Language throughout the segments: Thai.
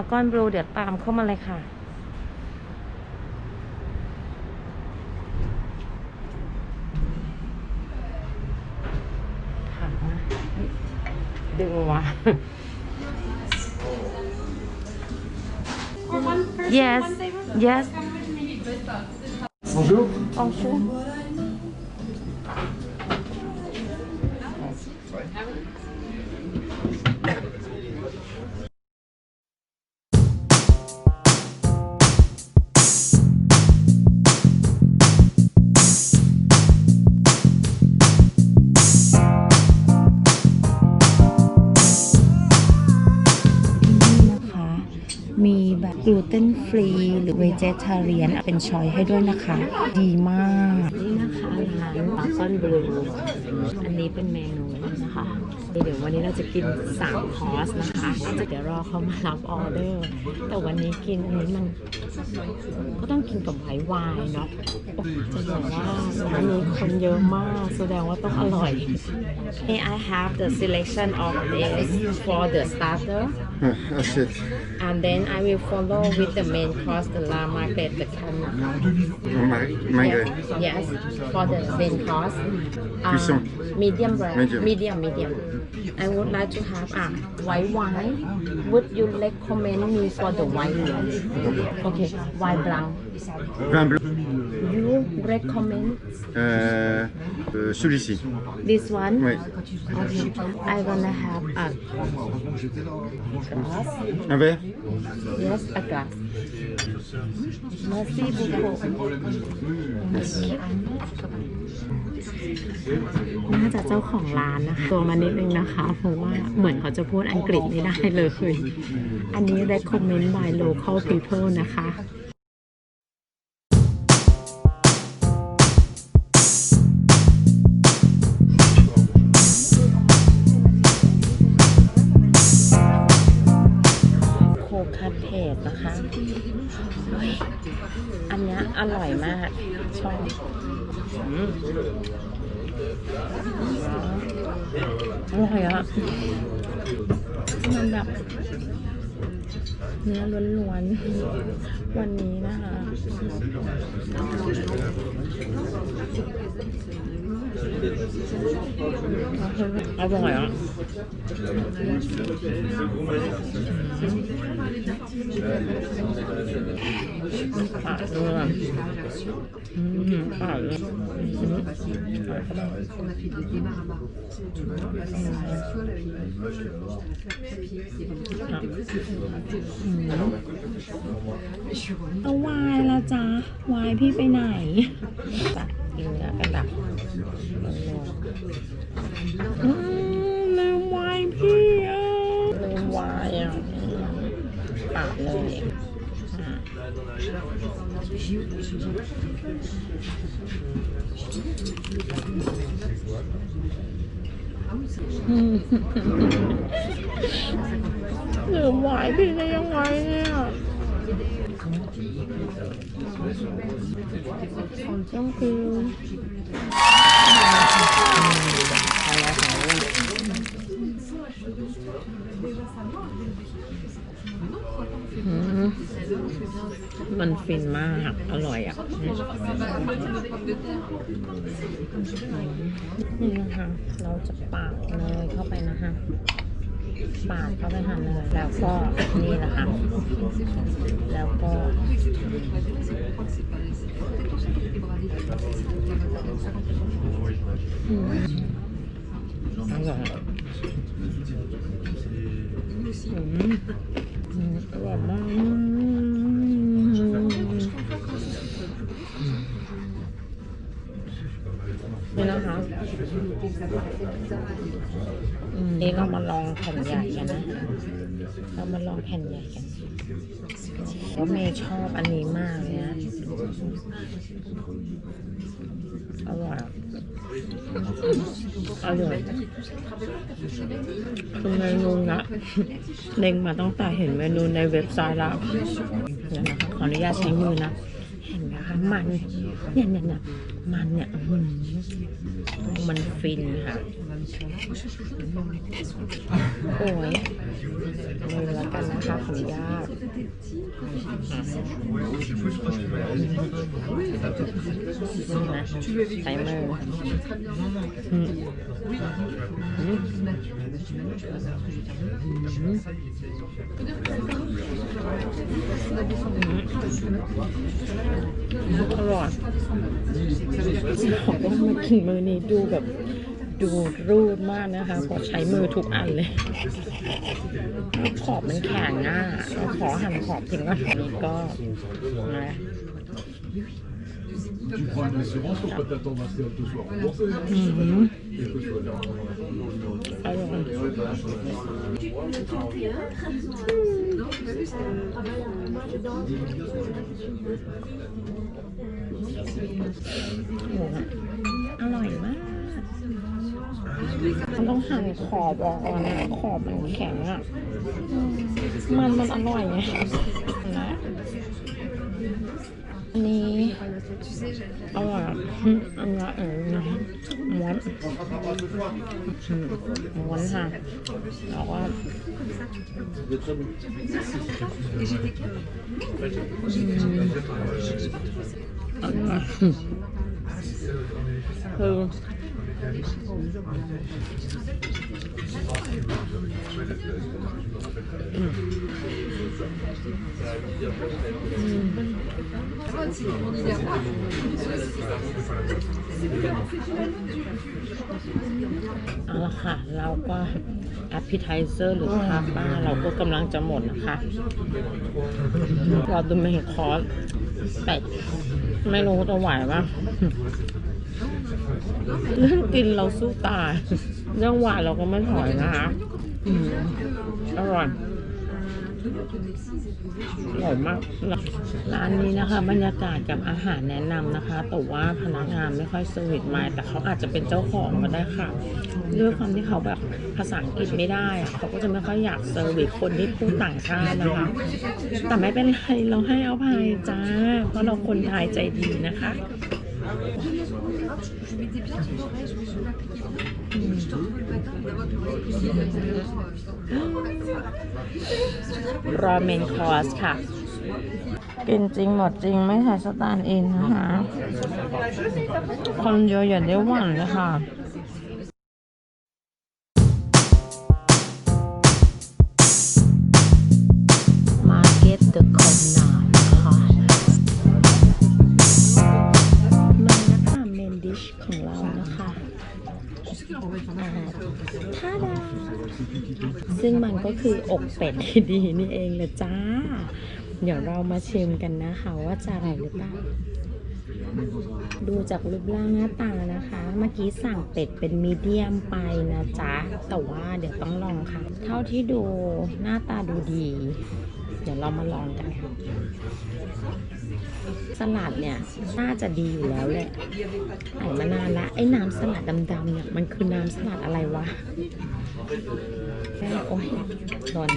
วากอนบลูเดี๋ยวตามเข้ามาเลยค่ะถามว่าดึงวะ yes yes Bonjour. bonjour ลูเตนฟรีหรือเวเจทาเรียนเป็นชอยให้ด้วยนะคะ ดีมาก นี่นะคะร้านปาซอนบลูอันนี้เป็นเมนูนะคะ เดี๋ยววันนี้เราจะกิน3คอร์สนะคะจะเดี๋ยวรอเขามารับออเดอร์ แต่วันนี้กินอันนี้มัน ก็ต้องกินกับไวน์ไวน์เนาะโอ้จะบอกว่าร้านนี้คนเยอะมาก แสดงว่าต้องอร่อย Hey I have the selection of this for the starter Assiette. and then I will follow with the main course the la market the can Mar- Magret. yes for the main course uh, Cuisson. medium rare Medium. medium medium I would like to have a white wine. Would you recommend me for the white wine? Okay white Vin blanc. you recommend? Euh, euh, Celui-ci. this one Oui. okay I gonna have a glass Un verre yes a glass merci beaucoup น่าจะเจ้าของร้านนะคะตัวมานิดนึงนะคะ เพราะว่าเหมือนเขาจะพูดอังกฤษไม่ได้เลย อันนี้ recommend by local people นะคะ อร่อยอะมันแบบเนื้อล้วนๆ วันนี้นะคะอร่อยอะขาดด้วยอืมขาดเลยเอาวายละจ๊ะวายพี่ไปไหนจ้ะ กินเนื้อกันแบบอืมลืมวายพี่ Thank you. มันฟินมาก อร่อยอะนี่นะคะ เราจะปากเลยเข้าไปนะคะ ปาดเข้าไปหั่นเลยแล้วก็นี่แหละค่ะแล้วก็อืมอร่อยอืมอร่อยมาก นี่นะคะนี่เรามาลองแผ่นใหญ่กันนะ เรามาลองแผ่นใหญ่กันแล้วเมย์ชอบอันนี้มากเลยนะ อร่อยอะอร่อยคือเมนูนะเล็งมาตั้งแต่เห็นเมนูในเว็บไซต์แล้วเดี๋ยวนะคะขออนุญาตใช้มือนะ เห็นไหมคะมันเนี่ยเนี่ยเนี่ย มันเนี่ยอื้อหือมันฟินค่ะ โอ้ยมือแล้วกันนะคะขออนุญาตนี่นะใช้มืออืมอืม ของต้องมากินมือนี้ดูแบบดูรูดมากนะคะพอใช้มือทุกอันเลยขอบมันแข็งอะาขอหั่นขอบถึงก็หั่นก็นะอ อร่อยมาก มันต้องหั่นขอบออกก่อนนะขอบมันแข็งอะ มันมันอร่อยไงนะอันนี้อร่อยอันนี้เออนะม้วนอืมม้วนค่ะแล้วก็ Oh. เอาละค่ะ เราก็ appetizer หรือทาป้าเราก็กำลังจะหมดนะคะ เราดูเมนคอร์สเป็ดไม่รู้จะไหวปะ เรื่องกินเราสู้ตาย เรื่องหวานเราก็ไม่ถอยนะคะอืมอร่อยอร่อยมากร้านนี้นะคะ บรรยากาศกับอาหารแนะนำนะคะ แต่ว่าพนักงานไม่ค่อยสวิตมาแต่เขาอาจจะเป็นเจ้าของก็ได้ค่ะด้วยความที่เขาแบบภาษาอังกฤษไม่ได้อะเขาก็จะไม่ค่อยอยากเซอร์วิสคนที่พูดต่างชาตินะคะ แต่ไม่เป็นไรเราให้อภัยจ้า เพราะเราคนไทยใจดีนะคะ รอเมนคอร์สค่ะ กินจริงหมดจริงไม่ใช่สแตนด์อินนะคะ คนเยอะอย่าได้หวั่นเลยค่ะ ก็คืออกเป็ดที่ดีนี่เองเลยจ้า เดี๋ยวเรามาชิมกันนะคะว่าจะอร่อยหรือเปล่า ดูจากรูปร่างหน้าตานะคะ เมื่อกี้สั่งเป็ดเป็นมีเดียมไปนะจ๊ะ แต่ว่าเดี๋ยวต้องลองค่ะ เท่าที่ดูหน้าตาดูดี เดี๋ยวเรามาลองกันค่ะสลัดเนี่ยน่าจะดีอยู่แล้วแหละใส่มานานละไอ้น้ำสลัดดำๆเนี่ยมันคือน้ำสลัดอะไรวะ โอ้ยร้อน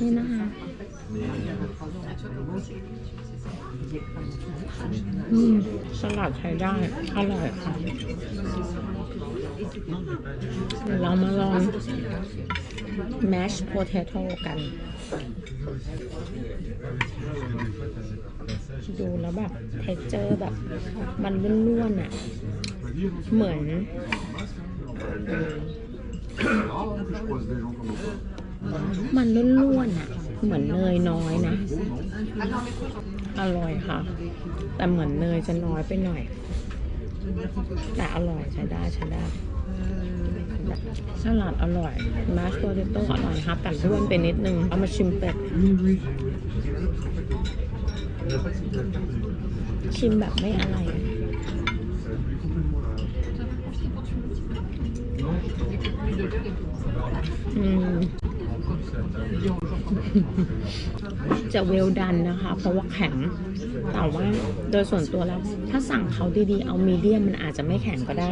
นี่นะคะอืมสลัดใช้ได้ อร่อยค่ะเดี๋ยวเรามาลอง mash potato กัน ดูแล้วแบบ texture แบบ มันล้วนๆอะ เหมือน มันล้วนๆอะ เหมือนเนยน้อยนะ อร่อยค่ะ แต่เหมือนเนยจะน้อยไปหน่อย แต่อร่อยใช้ได้ใช้ได้สลัดอร่อยมาสโตเตโต้อร่อยครับแต่ร่วนไปนิดนึง เอามาชิมเป็ด ชิมแบบไม่อะไร จะเวลดันนะคะ เพราะว่าแข็ง แต่ว่าโดยส่วนตัวแล้ว ถ้าสั่งเขาดีๆ เอามีเดียมมันอาจจะไม่แข็งก็ได้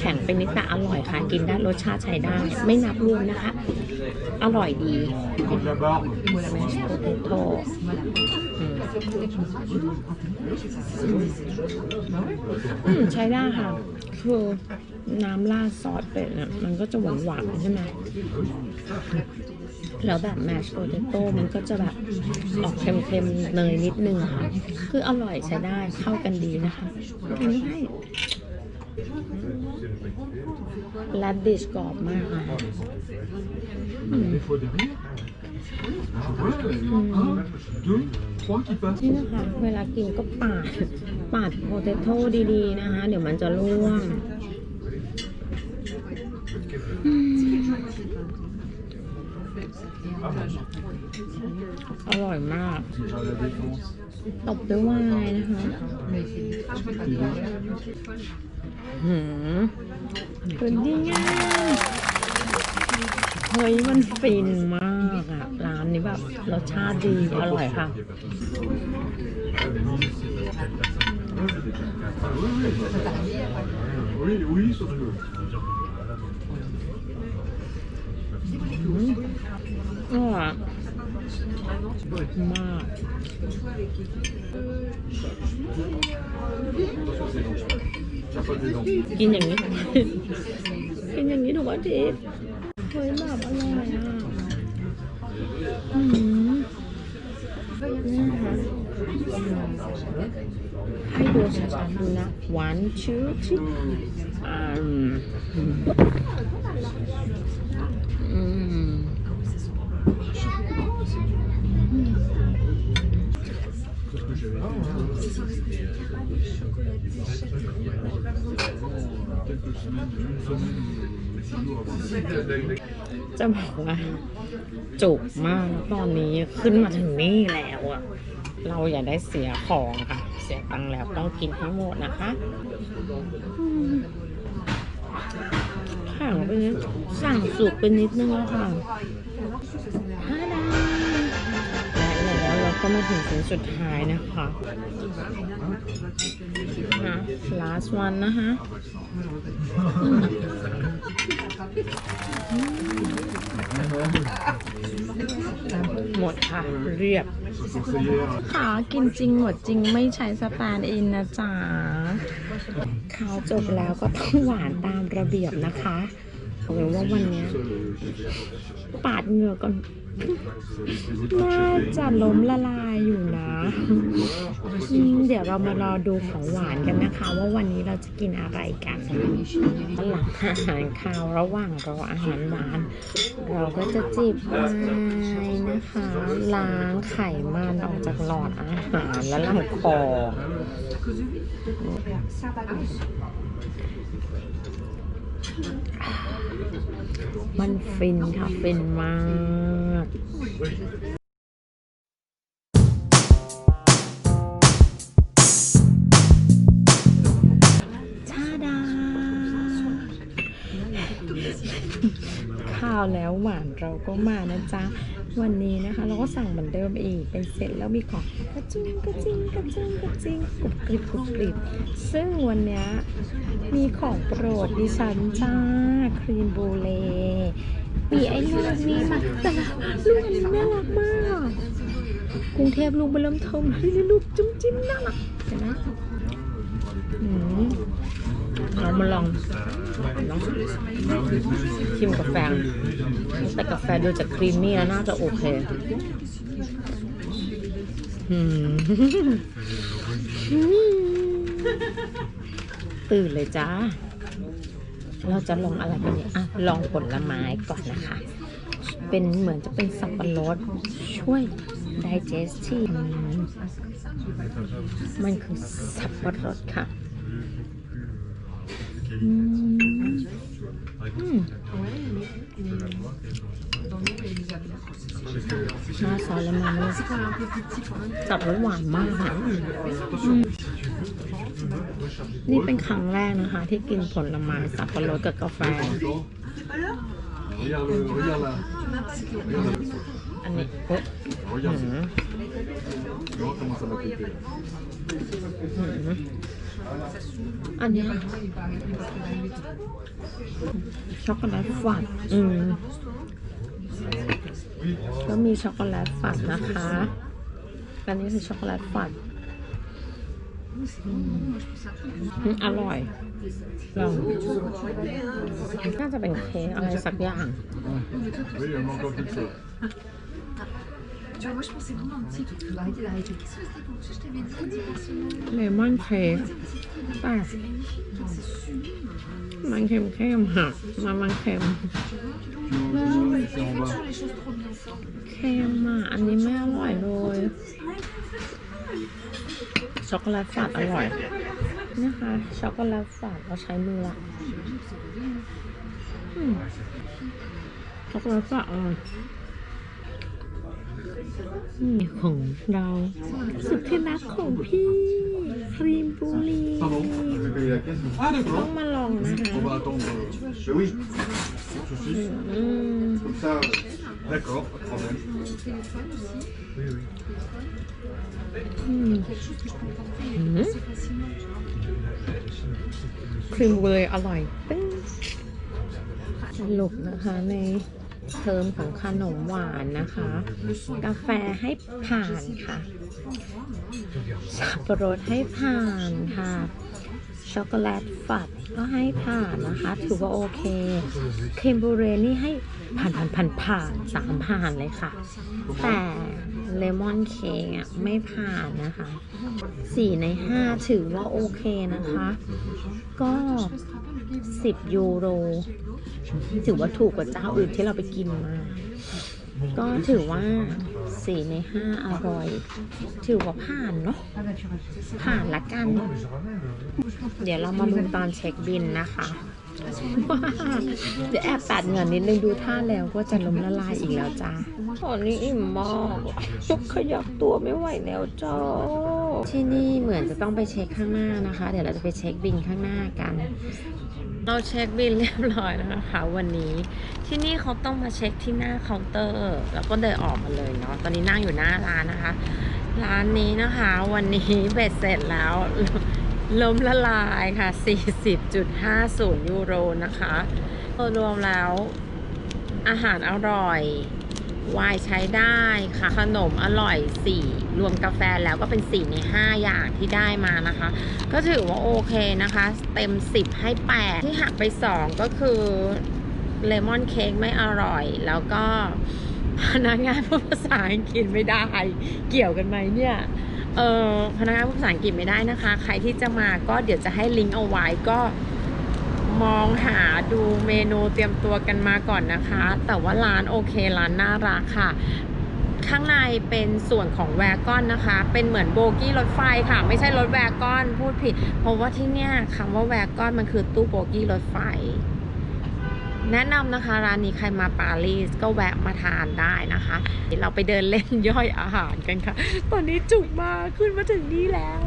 แข็งเป็นนิดแต่อร่อยค่ะ กินได้รสชาติใช้ได้ ไม่นับรวมนะคะ อร่อยดี Comme la barbe. แมชโพเตโต้อืมใช้ได้ค่ะคือ น้ำราดซอสเป็ดเนี่ยมันก็จะหวานหวานๆใช่ไหมแล้วแบบแมชโพเตโต้มันก็จะแบบออกเค็มๆเนยนิดนึงค่ะ คืออร่อยใช้ได้เข้ากันดีนะคะกินให้และดิชกรอบมากอะนี่นะคะ เวลากินก็ปาด ปาดโพเตโต้ดีๆนะคะ เดี๋ยวมันจะร่วง อร่อยมาก ตบด้วยไวายนะคะหืมเป็นยังไงเฮ้ยมันฟินมากอะร้านนี้แบบรสชาติดี อร่อยค่ะ Oui, oui, sauf que. อร่อยมากกินอย่างนี้ กินอย่างนี้ทุกอาทิตย์เฮ้ยแบบอร่อยอะอืมนี่นะคะให้ดูชัดๆดูนะ one two three อืมอืม จะบอกว่าจุกมากแล้วตอนนี้ขึ้นมาถึงนี่แล้วอะเราอย่าได้เสียของค่ะ เสียตังค์แล้วต้องกินให้หมดนะคะอืมแข็งไปนิดสั่งสุกไปนิดนึงแล้วค่ะ ก็มาถึงสิ่งสุดท้ายนะคะฮะ last one นะคะหมดค่ะ เรียบขากินจริงหมดจริงไม่ใช้สแตนอินนะจ๊ะข้าวจบแล้วก็ต้องหวานตามระเบียบนะคะเอาเป็นว่าวันนี้ปาดเหงื่อก่อน น่าจะล้มละลายอยู่นะเดี๋ยวเรามารอดูของหวานกันนะคะ ว่าวันนี้เราจะกินอะไรกันหลังอาหารคาวระหว่างรออาหารหวาน เราก็จะจิบไวน์นะคะล้างไขมันออกจากหลอดอาหารและลำคอ มันฟินค่ะ ฟินมาก แล้วหวานเราก็มานะจ๊ะ วันนี้นะคะ เราก็สั่งเหมือนเดิมอีก เป็นเสร็จแล้วมีของกระจุงกระจิงกระจุงกระจิงกรุบกริบกรุบกริบซึ่งวันนี้มีของโปรดดิฉันจ้าครีมบูเล่มีไอ้ลูกนี้มาแต่ละลูกอันนี้น่ารักมาก กรุงเทพลูกเบอเริ่มเทิมให้ลูกจุ้มจิ้มน่ารักเห็นไหมอืม เรามาลองลองชิมกาแฟ แต่กาแฟดูจากครีมมี่แล้วน่าจะโอเคตื่นเลยจ้า เราจะลองอะไรกันเนี่ยอะ ลองผลไม้ก่อนนะคะ เป็นเหมือนจะเป็นสับปะรดช่วย digestive มันคือสับปะรดค่ะ น่าซอสแล้วมันสับรสหวานมากค่ะอืมนี่เป็นครั้งแรกนะคะ ที่กินผลไม้สับปะรดกับกาแฟ Regarde, le- regarde là. อันนี้เอ๊ะ Regarde, หืม อันนี้ช็อกโกแลตฝัดอืมก็มีช็อกโกแลตฝัดนะคะ อันนี้คือช็อกโกแลตฝัดอร่อยลองน่าจะเป็นเค้กอะไรสักอย่าง Tu vois, moi je pensais vraiment un petit truc. Arrêtez d'arrêter. Qu'est-ce que c'était pour que je t'avais dit dimensionnel เลมอนเค้กแต่ C'est magnifique, c'est sublime. มันเค็มเข้มๆค่ะมันมันเค็ม C'est en bas. Toujours les choses trop bien ça. เค็มอะ อันนี้ไม่อร่อยเลย ช็อกโกแลตฝาดอร่อยนะคะ ช็อกโกแลตฝาดเราใช้มือละอืมช็อกโกแลตฝาดอร่อยอืม ของเราสุดที่รักของพี่ครีมบุรีต้องมาลองนะคะอืมครีมเบอร์อร่อยสรุกนะคะใน เทอมของขนมหวานนะคะ กาแฟให้ผ่านค่ะสับปะรดให้ผ่านค่ะช็อกโกแลตฝัดก็ให้ผ่านนะคะ ถือว่าโอเค เคมบูเรนี่ให้ผ่านผ่านผ่านผ่านสามผ่านเลยค่ะ แต่เลมอนเค้กอะไม่ผ่านนะคะสี่ในห้าถือว่าโอเคนะคะ ก็สิบยูโร ถือว่าถูกกว่าเจ้าอื่นที่เราไปกินมา ก็ถือว่าสี่ในห้าอร่อย ถือว่าผ่านเนาะผ่านละกัน เดี๋ยวเรามาลุ้นตอนเช็คบินนะคะ เดี๋ยวแอบตัดเงินนิดนึงดูท่าแล้วก็จะล้มละลายอีกแล้วจ้าตอนนี้อิ่มมากขยับตัวไม่ไหวแล้วจ้าที่นี่เหมือนจะต้องไปเช็คข้างหน้านะคะ เดี๋ยวเราจะไปเช็คบินข้างหน้ากัน เราเช็คบินเรียบร้อยแล้วนะคะวันนี้ ที่นี่เขาต้องมาเช็คที่หน้าเคาน์เตอร์ แล้วก็เดินออกมาเลยเนาะตอนนี้นั่งอยู่หน้าร้านนะคะ ร้านนี้นะคะ วันนี้เบ็ดเสร็จแล้ว ล้มละลายค่ะ 40.50 ยูโรนะคะรวมแล้วอาหารอร่อยวายใช้ได้ค่ะ ขนมอร่อย 4 รวมกาแฟแล้วก็เป็น 4 ใน 5 อย่างที่ได้มานะคะ ก็ถือว่าโอเคนะคะ เต็ม 10 ให้ 8 ที่หักไป 2 ก็คือเลมอนเค้กไม่อร่อย แล้วก็พนักงานพูดภาษาอังกฤษไม่ได้ เกี่ยวกันไหมเนี่ย เออพนักงานพูดภาษาอังกฤษไม่ได้นะคะ ใครที่จะมาก็เดี๋ยวจะให้ลิงก์เอาไว้ก็มองหาดูเมนูเตรียมตัวกันมาก่อนนะคะ แต่ว่าร้านโอเคร้านน่ารักค่ะ ข้างในเป็นส่วนของแวร์กอนนะคะ เป็นเหมือนโบกี้รถไฟค่ะ ไม่ใช่รถแวร์กอนพูดผิด เพราะว่าที่เนี่ยคำว่าแวร์กอนมันคือตู้โบกี้รถไฟ แนะนำนะคะร้านนี้ใครมาปารีสก็แวะมาทานได้นะคะเดี๋ยวเราไปเดินเล่นย่อยอาหารกันค่ะ ตอนนี้จุกมากขึ้นมาถึงนี่แล้ว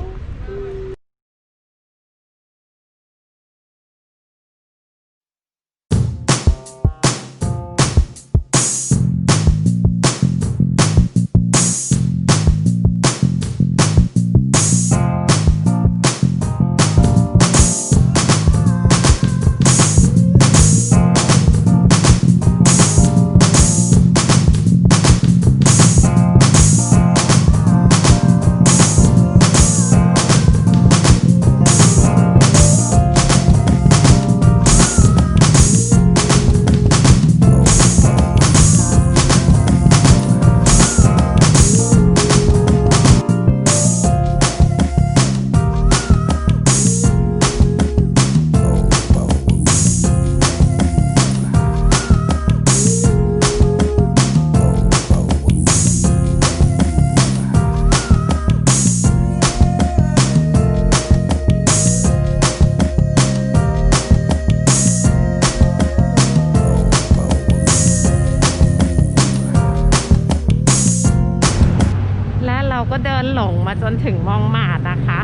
ถึงมองมาดนะคะ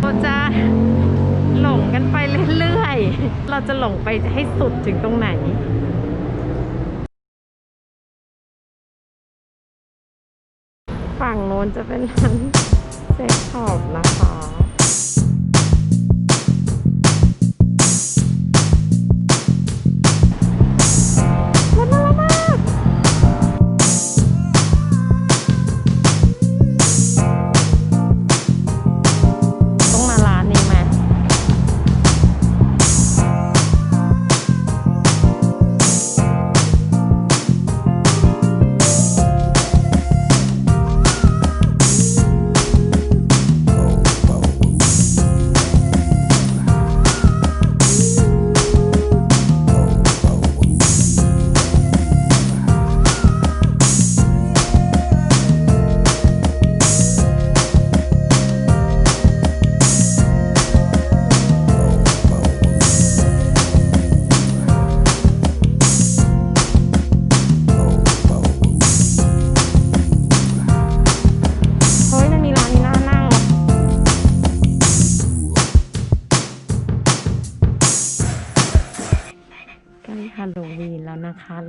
เราจะหลงกันไปเรื่อยๆ เราจะหลงไปให้สุดถึงตรงไหนฝั่งโน้นจะเป็นร้านเซ็กชอปนะคะ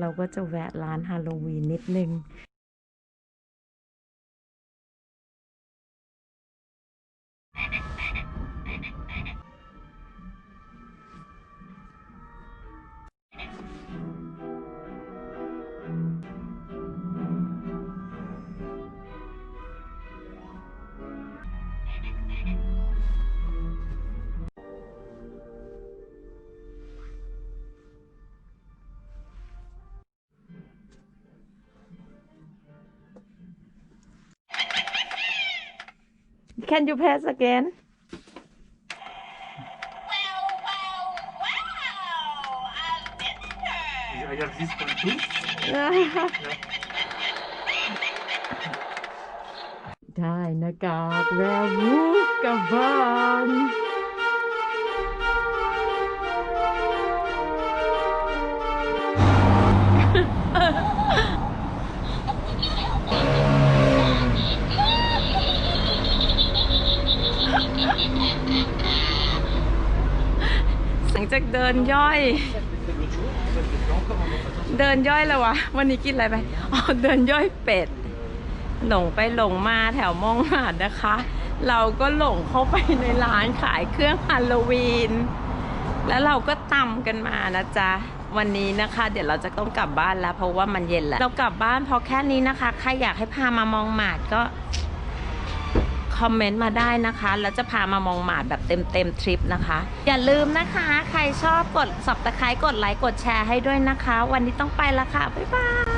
เราก็จะแวะร้านฮาโลวีนนิดนึง Can you pass again? I have this one too. ได้หน้ากากแวร์วูฟกลับบ้าน หลังจากเดินย่อย เดินย่อยแล้ววะ วันนี้กินอะไรไปอ๋อเดินย่อยเป็ด หลงไปหลงมาแถวมองหาดนะคะ เราก็หลงเข้าไปในร้านขายเครื่องฮาโลวีน แล้วเราก็ตำกันมานะจ๊ะวันนี้นะคะ เดี๋ยวเราจะต้องกลับบ้านแล้ว เพราะว่ามันเย็นแล้ว เรากลับบ้านพราะแค่นี้นะคะ ใครอยากให้พามามองหมาดก็ คอมเมนต์มาได้นะคะ แล้วจะพามามองหมาดแบบเต็มเต็มๆทริปนะคะ อย่าลืมนะคะ ใครชอบกดสับตะไคร้กดไลค์กดแชร์ให้ด้วยนะคะ วันนี้ต้องไปละค่ะ บ๊ายบาย